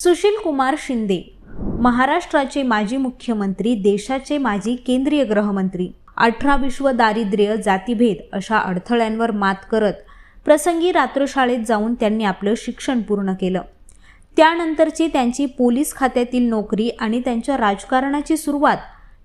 सुशील कुमार शिंदे महाराष्ट्राचे माजी मुख्यमंत्री देशाचे माजी केंद्रीय गृहमंत्री. अठरा विश्व दारिद्र्य जातीभेद अशा अडथळ्यांवर मात करत प्रसंगी रात्रशाळेत जाऊन त्यांनी आपलं शिक्षण पूर्ण केलं. त्यानंतरची त्यांची पोलीस खात्यातील नोकरी आणि त्यांच्या राजकारणाची सुरुवात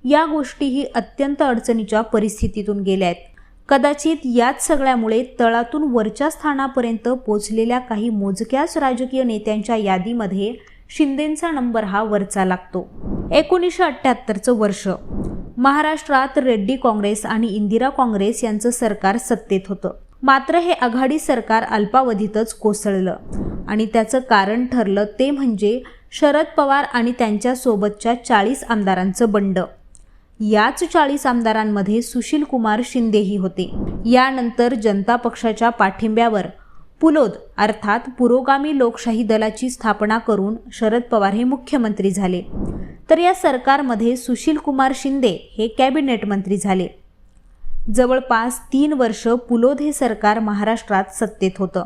या गोष्टीही अत्यंत अडचणीच्या परिस्थितीतून गेल्या आहेत. कदाचित याच सगळ्यामुळे तळातून वरच्या स्थानापर्यंत पोचलेल्या काही मोजक्याच राजकीय नेत्यांच्या यादीमध्ये शिंदेंचा नंबर हा वरचा लागतो. एकोणीसशे अठ्ठ्याहत्तरचं वर्ष. महाराष्ट्रात रेड्डी काँग्रेस आणि इंदिरा काँग्रेस यांचं सरकार सत्तेत होतं. मात्र हे आघाडी सरकार अल्पावधीतच कोसळलं आणि त्याचं कारण ठरलं ते म्हणजे शरद पवार आणि त्यांच्यासोबतच्या चाळीस आमदारांचं बंड. याच चाळीस आमदारांमध्ये सुशील कुमार शिंदेही होते. यानंतर जनता पक्षाच्या पाठिंब्यावर पुलोद अर्थात पुरोगामी लोकशाही दलाची स्थापना करून शरद पवार हे मुख्यमंत्री झाले. तर या सरकारमध्ये सुशील कुमार शिंदे हे कॅबिनेट मंत्री झाले. जवळपास तीन वर्ष पुलोद हे सरकार महाराष्ट्रात सत्तेत होतं.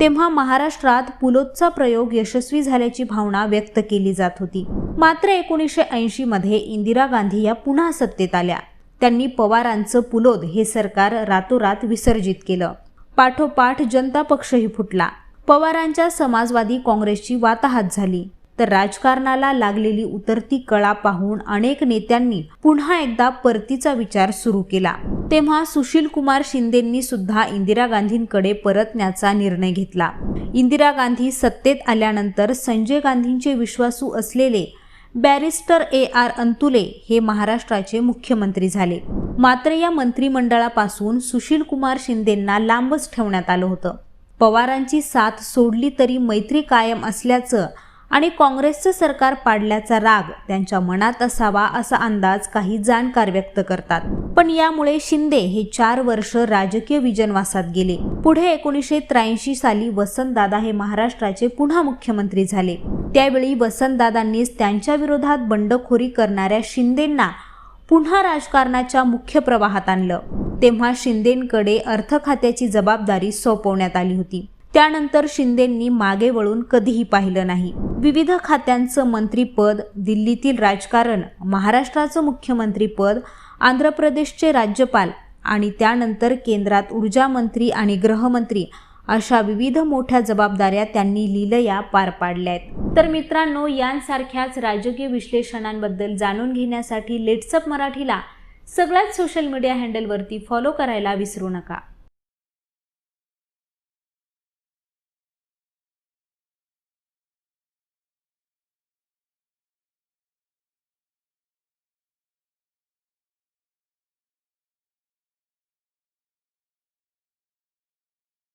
तेव्हा महाराष्ट्रात पुलोदचा प्रयोग यशस्वी झाल्याची भावना व्यक्त केली जात होती. मात्र एकोणीसशे ऐंशी मध्ये इंदिरा गांधी या पुन्हा सत्तेत आल्या. त्यांनी पवारांचं पुलोद हे सरकार रातोरात विसर्जित केलं. पाठोपाठ जनता पक्षही फुटला. पवारांच्या समाजवादी काँग्रेसची वाताहात झाली. तर राजकारणाला लागलेली उतरती कळा पाहून अनेक नेत्यांनी पुन्हा एकदा परतीचा विचार सुरू केला. तेव्हा सुशील कुमार शिंदेंनी सुद्धा इंदिरा गांधींकडे परतण्याचा निर्णय घेतला. इंदिरा गांधी सत्तेत आल्यानंतर संजय गांधींचे विश्वासू असलेले बॅरिस्टर ए आर अंतुले हे महाराष्ट्राचे मुख्यमंत्री झाले. मात्र या मंत्रिमंडळापासून सुशील कुमार शिंदेंना लांबच ठेवण्यात आलं होतं. पवारांची साथ सोडली तरी मैत्री कायम असल्याचं आणि काँग्रेसचं सरकार पाडल्याचा राग त्यांच्या मनात असावा असा अंदाज काही जाणकार व्यक्त करतात. पण यामुळे शिंदे हे चार वर्ष राजकीय विजनवासात गेले. पुढे एकोणीसशे त्र्याऐंशी साली वसंतदादा हे महाराष्ट्राचे पुन्हा मुख्यमंत्री झाले. त्यावेळी वसंतदादांनीच त्यांच्या विरोधात बंडखोरी करणाऱ्या शिंदेंना पुन्हा राजकारणाच्या मुख्य प्रवाहात आणलं. तेव्हा शिंदेंकडे अर्थ खात्याची जबाबदारी सोपवण्यात आली होती. त्यानंतर शिंदेंनी मागे वळून कधीही पाहिलं नाही. विविध खात्यांचं मंत्रीपद दिल्लीतील राजकारण महाराष्ट्राचं मुख्यमंत्रीपद आंध्र प्रदेशचे राज्यपाल आणि त्यानंतर केंद्रात ऊर्जा मंत्री आणि गृहमंत्री अशा विविध मोठ्या जबाबदाऱ्या त्यांनी लिलया पार पाडल्या आहेत. तर मित्रांनो यांसारख्याच राजकीय विश्लेषणांबद्दल जाणून घेण्यासाठी लेट्सअप मराठीला सगळ्याच सोशल मीडिया हँडलवरती फॉलो करायला विसरू नका.